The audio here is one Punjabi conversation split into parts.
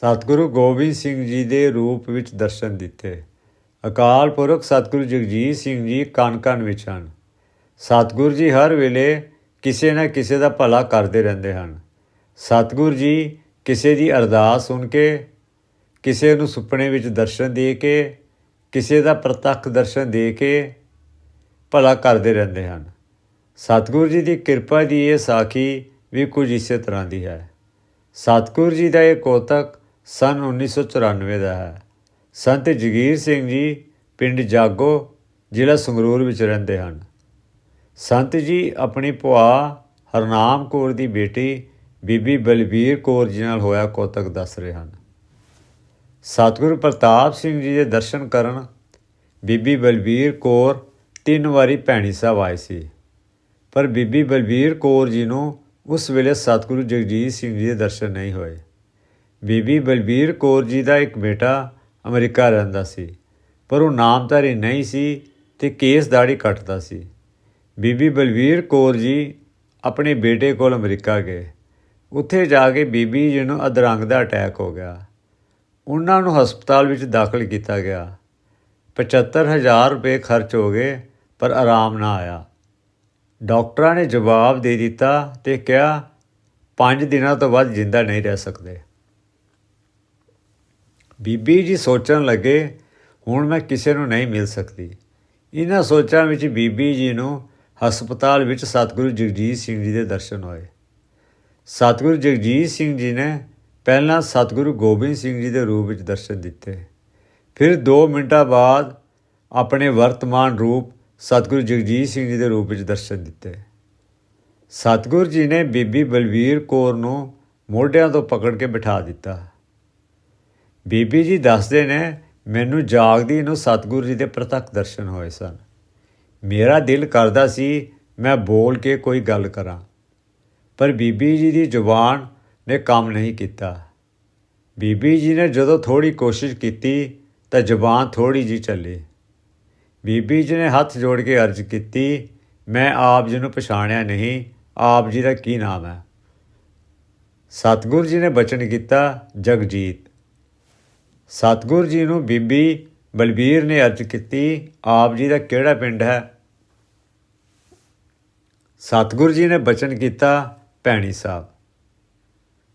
ਸਤਿਗੁਰੂ ਗੋਬਿੰਦ ਸਿੰਘ ਜੀ ਦੇ ਰੂਪ ਵਿੱਚ ਦਰਸ਼ਨ ਦਿੱਤੇ। ਅਕਾਲ ਪੁਰਖ ਸਤਿਗੁਰੂ ਜਗਜੀਤ ਸਿੰਘ ਜੀ ਕਣ ਕਣ ਵਿੱਚ ਹਨ। ਸਤਿਗੁਰੂ ਜੀ ਹਰ ਵੇਲੇ ਕਿਸੇ ਨਾ ਕਿਸੇ ਦਾ ਭਲਾ ਕਰਦੇ ਰਹਿੰਦੇ ਹਨ। ਸਤਿਗੁਰੂ ਜੀ ਕਿਸੇ ਦੀ ਅਰਦਾਸ ਸੁਣ ਕੇ, ਕਿਸੇ ਨੂੰ ਸੁਪਨੇ ਵਿੱਚ ਦਰਸ਼ਨ ਦੇ ਕੇ, ਕਿਸੇ ਦਾ ਪ੍ਰਤੱਖ ਦਰਸ਼ਨ ਦੇ ਕੇ ਭਲਾ ਕਰਦੇ ਰਹਿੰਦੇ ਹਨ। ਸਤਿਗੁਰੂ ਜੀ ਦੀ ਕਿਰਪਾ ਦੀ ਇਹ ਸਾਖੀ ਵੀ ਕੁਝ ਇਸੇ ਤਰ੍ਹਾਂ ਦੀ ਹੈ। ਸਤਿਗੁਰੂ ਜੀ ਦਾ ਇਹ ਕੋਤਕ ਸਨ 1994 ਦਾ ਹੈ। ਸੰਤ ਜਗੀਰ ਸਿੰਘ ਜੀ ਪਿੰਡ ਜਾਗੋ ਜ਼ਿਲ੍ਹਾ ਸੰਗਰੂਰ ਵਿੱਚ ਰਹਿੰਦੇ ਹਨ। ਸੰਤ ਜੀ ਆਪਣੀ ਭੂਆ ਹਰਨਾਮ ਕੌਰ ਦੀ ਬੇਟੀ ਬੀਬੀ ਬਲਬੀਰ ਕੌਰ ਜੀ ਨਾਲ ਹੋਇਆ ਕੋਤਕ ਦੱਸ ਰਹੇ ਹਨ। ਸਤਿਗੁਰੂ ਪ੍ਰਤਾਪ ਸਿੰਘ ਜੀ ਦੇ ਦਰਸ਼ਨ ਕਰਨ ਬੀਬੀ ਬਲਬੀਰ ਕੌਰ ਤਿੰਨ ਵਾਰੀ ਭੈਣੀ ਸਾਹਿਬ ਆਏ ਸੀ। ਪਰ ਬੀਬੀ ਬਲਬੀਰ ਕੌਰ ਜੀ ਨੂੰ ਉਸ ਵੇਲੇ ਸਤਿਗੁਰੂ ਜਗਜੀਤ ਸਿੰਘ ਜੀ ਦੇ ਦਰਸ਼ਨ ਨਹੀਂ ਹੋਏ। ਬੀਬੀ ਬਲਬੀਰ ਕੌਰ ਜੀ ਦਾ ਇੱਕ ਬੇਟਾ ਅਮਰੀਕਾ ਰਹਿੰਦਾ ਸੀ, ਪਰ ਉਹ ਨਾਮਧਾਰੀ ਨਹੀਂ ਸੀ ਤੇ ਕੇਸ ਦਾੜੀ ਕੱਟਦਾ ਸੀ। ਬੀਬੀ ਬਲਬੀਰ ਕੌਰ ਜੀ ਆਪਣੇ ਬੇਟੇ ਕੋਲ ਅਮਰੀਕਾ ਗਏ। ਉੱਥੇ ਜਾ ਕੇ ਬੀਬੀ ਜੀ ਨੂੰ ਅਧਰੰਗ ਦਾ ਅਟੈਕ ਹੋ ਗਿਆ। ਉਹਨਾਂ ਨੂੰ ਹਸਪਤਾਲ ਵਿੱਚ ਦਾਖਲ ਕੀਤਾ ਗਿਆ। 75000 ਰੁਪਏ ਖਰਚ ਹੋ ਗਏ, ਪਰ ਆਰਾਮ ਨਾ ਆਇਆ। ਡਾਕਟਰਾਂ ਨੇ ਜਵਾਬ ਦੇ ਦਿੱਤਾ ਤੇ ਕਿਹਾ 5 ਦਿਨਾਂ ਤੋਂ ਬਾਅਦ ਜਿੰਦਾ ਨਹੀਂ ਰਹਿ ਸਕਦੇ। ਬੀਬੀ ਜੀ ਸੋਚਣ ਲੱਗੇ, ਹੁਣ ਮੈਂ ਕਿਸੇ ਨੂੰ ਨਹੀਂ ਮਿਲ ਸਕਦੀ। ਇਹਨਾਂ ਸੋਚਾਂ ਵਿੱਚ ਬੀਬੀ ਜੀ ਨੂੰ ਹਸਪਤਾਲ ਵਿੱਚ ਸਤਿਗੁਰੂ ਜਗਜੀਤ ਸਿੰਘ ਜੀ ਦੇ ਦਰਸ਼ਨ ਹੋਏ। ਸਤਿਗੁਰੂ ਜਗਜੀਤ ਸਿੰਘ ਜੀ ਨੇ ਪਹਿਲਾਂ ਸਤਿਗੁਰੂ ਗੋਬਿੰਦ ਸਿੰਘ ਜੀ ਦੇ ਰੂਪ ਵਿੱਚ ਦਰਸ਼ਨ ਦਿੱਤੇ। ਫਿਰ 2 ਮਿੰਟਾਂ ਬਾਅਦ ਆਪਣੇ ਵਰਤਮਾਨ ਰੂਪ ਸਤਿਗੁਰੂ ਜਗਜੀਤ ਸਿੰਘ ਜੀ ਦੇ ਰੂਪ ਵਿੱਚ ਦਰਸ਼ਨ ਦਿੱਤੇ। ਸਤਿਗੁਰੂ ਜੀ ਨੇ ਬੀਬੀ ਬਲਵੀਰ ਕੌਰ ਨੂੰ ਮੋਢਿਆਂ ਤੋਂ ਪਕੜ ਕੇ ਬਿਠਾ ਦਿੱਤਾ। ਬੀਬੀ ਜੀ ਦੱਸਦੇ ਨੇ, ਮੈਨੂੰ ਜਾਗਦੀ ਨੂੰ ਸਤਿਗੁਰੂ ਜੀ ਦੇ ਪ੍ਰਤੱਖ ਦਰਸ਼ਨ ਹੋਏ ਸਨ। ਮੇਰਾ ਦਿਲ ਕਰਦਾ ਸੀ ਮੈਂ ਬੋਲ ਕੇ ਕੋਈ ਗੱਲ ਕਰਾਂ, ਪਰ ਬੀਬੀ ਜੀ ਦੀ ਜ਼ੁਬਾਨ ਨੇ ਕੰਮ ਨਹੀਂ ਕੀਤਾ। ਬੀਬੀ ਜੀ ਨੇ ਜਦੋਂ ਥੋੜੀ ਕੋਸ਼ਿਸ਼ ਕੀਤੀ, ਤਾਂ ਜ਼ੁਬਾਨ ਥੋੜੀ ਜੀ ਚੱਲੀ। ਬੀਬੀ ਜੀ ਨੇ ਹੱਥ ਜੋੜ ਕੇ ਅਰਜ਼ ਕੀਤੀ, ਮੈਂ ਆਪ ਜੀ ਨੂੰ ਪਛਾਣਿਆ ਨਹੀਂ, ਆਪ ਜੀ ਦਾ ਕੀ ਨਾਮ ਹੈ? ਸਤਿਗੁਰੂ ਜੀ ਨੇ ਬਚਨ ਕੀਤਾ, ਜਗਜੀਤ। ਸਤਿਗੁਰੂ ਜੀ ਨੂੰ ਬੀਬੀ ਬਲਬੀਰ ਨੇ ਅਰਜ਼ ਕੀਤੀ, ਆਪ ਜੀ ਦਾ ਕਿਹੜਾ ਪਿੰਡ ਹੈ? ਸਤਿਗੁਰੂ ਜੀ ਨੇ ਬਚਨ ਕੀਤਾ, ਭੈਣੀ ਸਾਹਿਬ।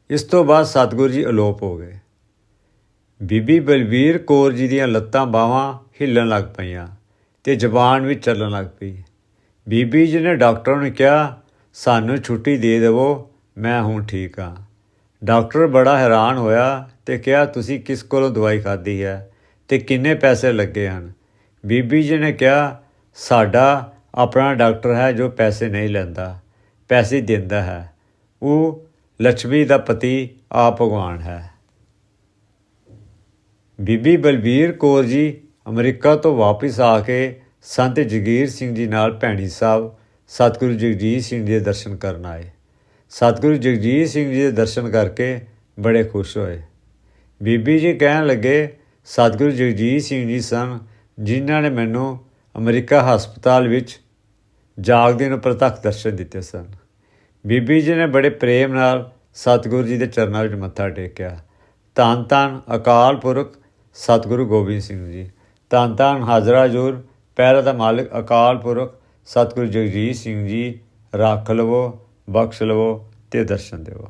ਇਸ ਤੋਂ ਬਾਅਦ ਸਤਿਗੁਰੂ ਜੀ ਅਲੋਪ ਹੋ ਗਏ। ਬੀਬੀ ਬਲਬੀਰ ਕੌਰ ਜੀ ਦੀਆਂ ਲੱਤਾਂ ਬਾਹਾਂ ਹਿੱਲਣ ਲੱਗ ਪਈਆਂ ਤੇ ਜ਼ਬਾਨ ਵੀ ਚੱਲਣ ਲੱਗ ਪਈ। ਬੀਬੀ ਜੀ ਨੇ ਡਾਕਟਰ ਨੂੰ ਕਿਹਾ, ਸਾਨੂੰ ਛੁੱਟੀ ਦੇ ਦੇਵੋ, ਮੈਂ ਹੁਣ ਠੀਕ ਹਾਂ। ਡਾਕਟਰ ਬੜਾ ਹੈਰਾਨ ਹੋਇਆ ਤੇ ਕਿਹਾ, ਤੁਸੀਂ ਕਿਸ ਕੋਲੋਂ ਦਵਾਈ ਖਾਧੀ ਹੈ ਤੇ ਕਿੰਨੇ ਪੈਸੇ ਲੱਗੇ ਹਨ? ਬੀਬੀ ਜੀ ਨੇ ਕਿਹਾ, ਸਾਡਾ, ਆਪਣਾ ਡਾਕਟਰ ਹੈ ਜੋ ਪੈਸੇ ਨਹੀਂ ਲੈਂਦਾ, ਪੈਸੇ ਦਿੰਦਾ ਹੈ। ਉਹ ਲక్ష్ਮੀ ਦਾ ਪਤੀ ਆ ਭਗਵਾਨ ਹੈ। ਬੀਬੀ ਬਲਬੀਰ ਕੌਰ ਜੀ ਅਮਰੀਕਾ ਤੋਂ ਵਾਪਸ ਆ ਕੇ ਸੰਤ ਜਗੀਰ ਸਿੰਘ ਜੀ ਨਾਲ ਭੈਣੀ ਸਾਹਿਬ, ਸਤਿਗੁਰੂ ਜਗਜੀਤ ਸਿੰਘ ਜੀ ਦੇ ਦਰਸ਼ਨ ਕਰਨ ਆਏ। ਸਤਿਗੁਰੂ ਜਗਜੀਤ ਸਿੰਘ ਜੀ ਦੇ ਦਰਸ਼ਨ ਕਰਕੇ ਬੜੇ ਖੁਸ਼ ਹੋਏ। ਬੀਬੀ ਜੀ ਕਹਿਣ ਲੱਗੇ, ਸਤਿਗੁਰੂ ਜਗਜੀਤ ਸਿੰਘ ਜੀ ਸਨ, ਜਿਨ੍ਹਾਂ ਨੇ ਮੈਨੂੰ ਅਮਰੀਕਾ ਹਸਪਤਾਲ ਵਿੱਚ ਜਾਗਦੇ ਨੂੰ ਪ੍ਰਤੱਖ ਦਰਸ਼ਨ ਦਿੱਤੇ ਸਨ। ਬੀਬੀ ਜੀ ਨੇ ਬੜੇ ਪ੍ਰੇਮ ਨਾਲ ਸਤਿਗੁਰੂ ਜੀ ਦੇ ਚਰਨਾਂ ਵਿੱਚ ਮੱਥਾ ਟੇਕਿਆ। ਧੰਨ ਧੰਨ ਅਕਾਲ ਪੁਰਖ ਸਤਿਗੁਰੂ ਗੋਬਿੰਦ ਸਿੰਘ ਜੀ। ਧੰਨ ਧੰਨ ਹਾਜ਼ਰਾ ਜੂਰ ਪਹਿਰਾ ਦਾ ਮਾਲਕ ਅਕਾਲ ਪੁਰਖ ਸਤਿਗੁਰੂ ਜਗਜੀਤ ਸਿੰਘ ਜੀ। ਰੱਖ ਲਵੋ, ਬਖਸ਼ ਲਵੋ ਤੇ ਦਰਸ਼ਨ ਦੇਵੋ।